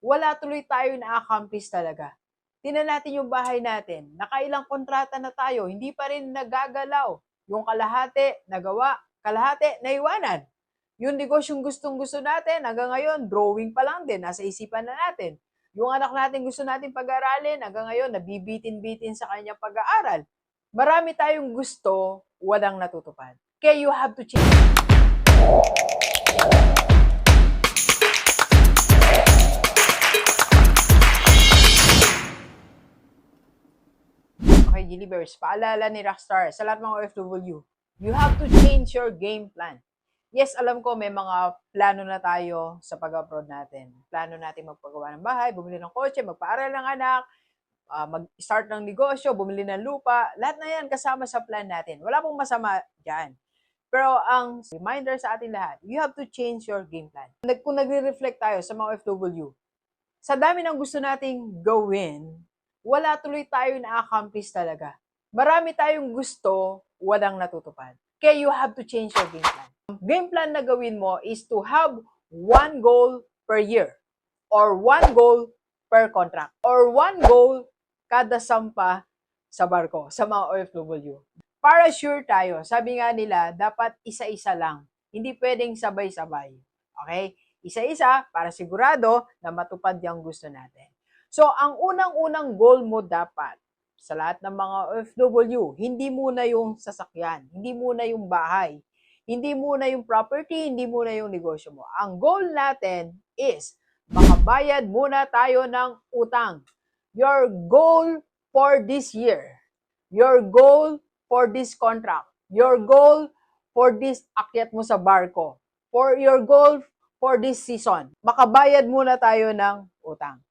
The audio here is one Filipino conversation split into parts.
wala tuloy tayo na-accomplish talaga. Tingnan natin yung bahay natin. Nakailang kontrata na tayo, hindi pa rin nagagalaw. Yung kalahati, nagawa. Kalahati, naiwanan. Yung negosyong gustong gusto natin, hanggang ngayon, drawing pa lang din, nasa isipan na natin. Yung anak natin gusto natin pag-aralin, hanggang ngayon, nabibitin-bitin sa kanyang pag-aaral. Marami tayong gusto, walang natutupad. Kaya you have to change. Okay, Gilibers, paalala ni Rockstar sa lahat mga OFW, you have to change your game plan. Yes, alam ko may mga plano na tayo sa pag-abroad natin. Plano natin magpagawa ng bahay, bumili ng kotse, magpaaral ng anak, ah, mag-start ng negosyo, bumili ng lupa. Lahat na yan kasama sa plan natin. Wala pong masama dyan. Pero ang reminder sa atin lahat, you have to change your game plan. Kung nagre-reflect tayo sa mga OFW, sa dami ng gusto nating gawin, wala tuloy tayo na-accomplish talaga. Marami tayong gusto, walang natutupad. Kaya you have to change your game plan. Game plan na gawin mo is to have one goal per year or one goal per contract or one goal kada sampa sa barko, sa mga OFW. Para sure tayo, sabi nga nila, dapat isa-isa lang. Hindi pwedeng sabay-sabay. Okay? Isa-isa para sigurado na matupad yung gusto natin. So, ang unang-unang goal mo dapat sa lahat ng mga OFW, hindi muna yung sasakyan, hindi muna yung bahay, hindi muna yung property, hindi muna yung negosyo mo. Ang goal natin is makabayad muna tayo ng utang. Your goal for this year, your goal for this contract, your goal for this akyat mo sa barko, for your goal for this season. Makabayad muna tayo ng utang.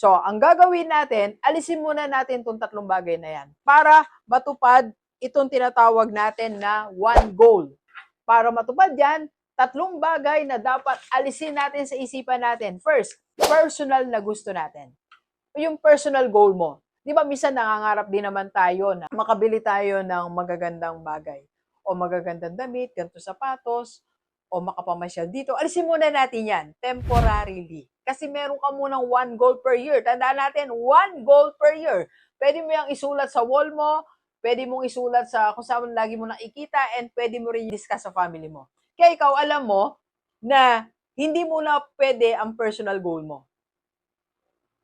So, ang gagawin natin, alisin muna natin itong tatlong bagay na yan para matupad itong tinatawag natin na one goal. Para matupad yan, tatlong bagay na dapat alisin natin sa isipan natin. First, personal na gusto natin. Yung personal goal mo. Di ba, minsan nangangarap din naman tayo na makabili tayo ng magagandang bagay o magagandang damit, ganito sapatos, o makapamasyal dito. Alisin muna natin yan, temporarily. Kasi meron ka munang one goal per year. Tandaan natin, one goal per year. Pwede mo yung isulat sa wall mo, pwede mong isulat sa kung saan lagi mo nakikita, and pwede mo rin discuss sa family mo. Kaya ikaw, alam mo na hindi mo na pwede ang personal goal mo.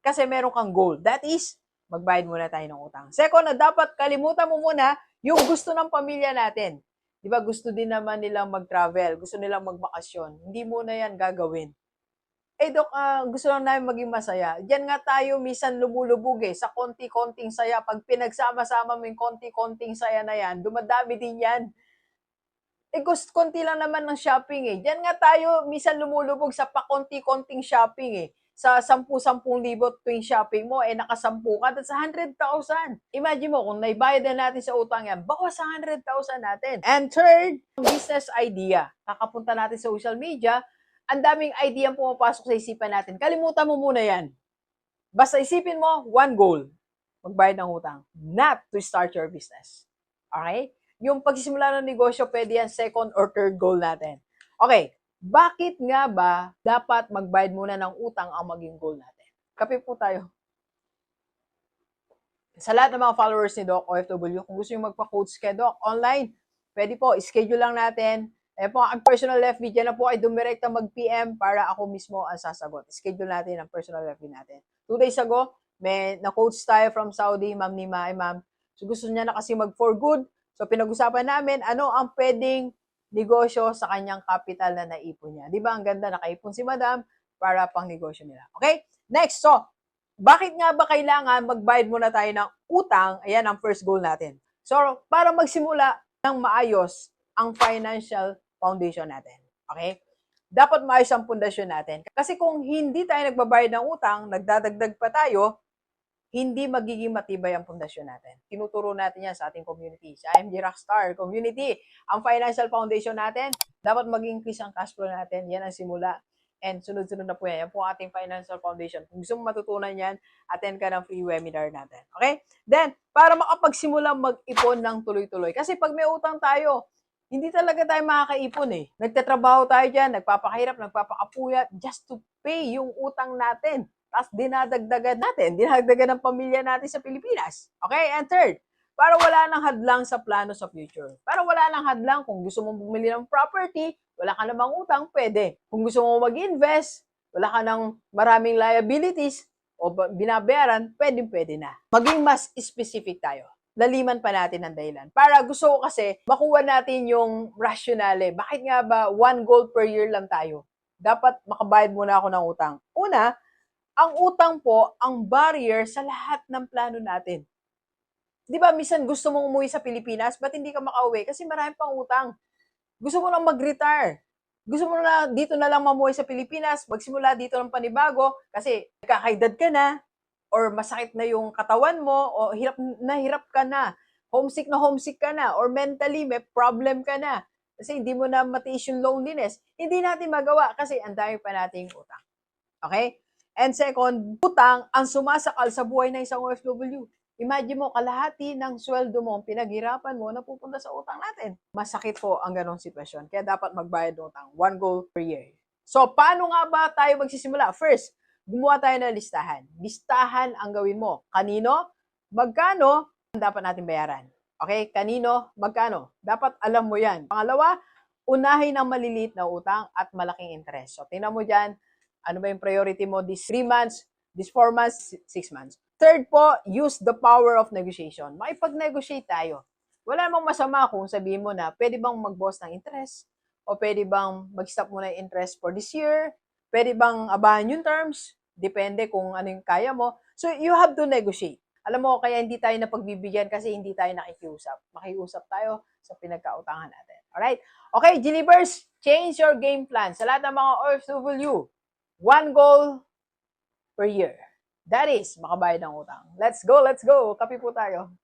Kasi meron kang goal. That is, magbayad muna tayo ng utang. Second, na dapat kalimutan mo muna yung gusto ng pamilya natin. Di ba gusto din naman nilang mag-travel, gusto nilang magbakasyon. Hindi mo na yan gagawin. Eh, Dok, ah, gusto lang namin maging masaya. Diyan nga tayo misan lumulubog eh, sa konti-konting saya. Pag pinagsama-sama mo yung konti-konting saya na yan, dumadami din yan. Eh, gusto, konti lang naman ng shopping eh. Diyan nga tayo misan lumulubog sa pakonti-konting shopping eh. Sa 10-10 libo tuwing shopping mo, eh nakasampu ka, that's 100,000. Imagine mo, kung naibayad na natin sa utang yan, bawas sa 100,000 natin. And third, business idea. Kakapunta natin sa social media, ang daming idea ang pumapasok sa isipan natin. Kalimutan mo muna yan. Basta isipin mo, one goal. Magbayad ng utang. Not to start your business. Okay? Yung pagsisimula ng negosyo, pwede yan second or third goal natin. Okay, bakit nga ba dapat magbayad muna ng utang ang maging goal natin? Kape po tayo. Sa lahat ng mga followers ni Doc OFW, kung gusto nyo magpa-coach kay Doc online, pwede po, schedule lang natin. Eh po, ang personal FB, dyan na po ay dumirekta mag-PM para ako mismo ang sasagot. Schedule natin ang personal FB natin. Two days ago, may na-coach tayo from Saudi, Ma'am Nima, ay Ma'am. So gusto niya na kasi mag for good. So pinag-usapan namin ano ang pwedeng negosyo sa kanyang capital na naipon niya. Di ba ang ganda nakaipon si Madam para pang negosyo nila. Okay? Next, so, bakit nga ba kailangan magbayad muna tayo ng utang? Ayan ang first goal natin. So, para magsimula ng maayos ang financial foundation natin. Okay? Dapat maayos ang pundasyon natin. Kasi kung hindi tayo nagbabayad ng utang, nagdadagdag pa tayo, hindi magiging matibay ang pundasyon natin. Tinuturo natin yan sa ating community, sa IMG Rockstar community. Ang financial foundation natin, dapat mag-increase ang cash flow natin. Yan ang simula. And sunod-sunod na po yan. Yan po ang ating financial foundation. Kung gusto mo matutunan yan, attend ka ng free webinar natin. Okay? Then, para makapagsimula mag-ipon ng tuloy-tuloy. Kasi pag may utang tayo, hindi talaga tayo makakaipon eh. Nagtatrabaho tayo dyan, nagpapakahirap, nagpapakapuyat just to pay yung utang natin. Tapos dinadagdagan natin, dinadagdagan ng pamilya natin sa Pilipinas. Okay? And third, para wala nang hadlang sa plano sa future. Para wala nang hadlang kung gusto mong bumili ng property, wala ka namang utang, pwede. Kung gusto mo mag-invest, wala ka nang maraming liabilities o ba- binabayaran, pwede pwede na. Maging mas specific tayo. Laliman pa natin ang dahilan. Para gusto ko kasi makuha natin yung rationale. Bakit nga ba one goal per year lang tayo? Dapat makabayad muna ako ng utang. Una, ang utang po ang barrier sa lahat ng plano natin. Di ba, minsan gusto mong umuwi sa Pilipinas, ba't hindi ka makauwi? Kasi marami pang utang. Gusto mo lang mag-retire. Gusto mo na dito na lang mamuhay sa Pilipinas, magsimula dito ng panibago, kasi kakaedad ka na, or masakit na yung katawan mo, o hirap na hirap ka na, homesick na homesick ka na, or mentally may problem ka na, kasi hindi mo na matiis yung loneliness, hindi natin magawa kasi ang dami pa nating utang. Okay? And second, utang ang sumasakal sa buhay ng isang OFW. Imagine mo, kalahati ng sweldo mo, pinaghirapan mo, napupunta sa utang natin. Masakit po ang ganong sitwasyon. Kaya dapat magbayad ng utang. One goal per year. So, paano nga ba tayo magsisimula? First, gumawa tayo ng listahan. Listahan ang gawin mo. Kanino? Magkano? dapat natin bayaran. Okay? Kanino? Magkano? Dapat alam mo yan. Pangalawa, unahin ang maliliit na utang at malaking interest. So, tingnan mo dyan, ano ba yung priority mo this 3 months, this 4 months, 6 months. Third po, use the power of negotiation. Makipag-negotiate tayo. Wala namang masama kung sabihin mo na pwede bang mag-boss ng interest o pwede bang mag-stop muna yung interest for this year, pwede bang abahan yung terms, depende kung ano yung kaya mo. So, you have to negotiate. Alam mo, kaya hindi tayo napagbibigyan kasi hindi tayo nakikiusap. Makiusap tayo sa pinagkautangan natin. Alright? Okay, Gilibers, change your game plan. Sa lahat ng mga OFW, one goal per year. That is, makabayad ng utang. Let's go, let's go. Kapi po tayo.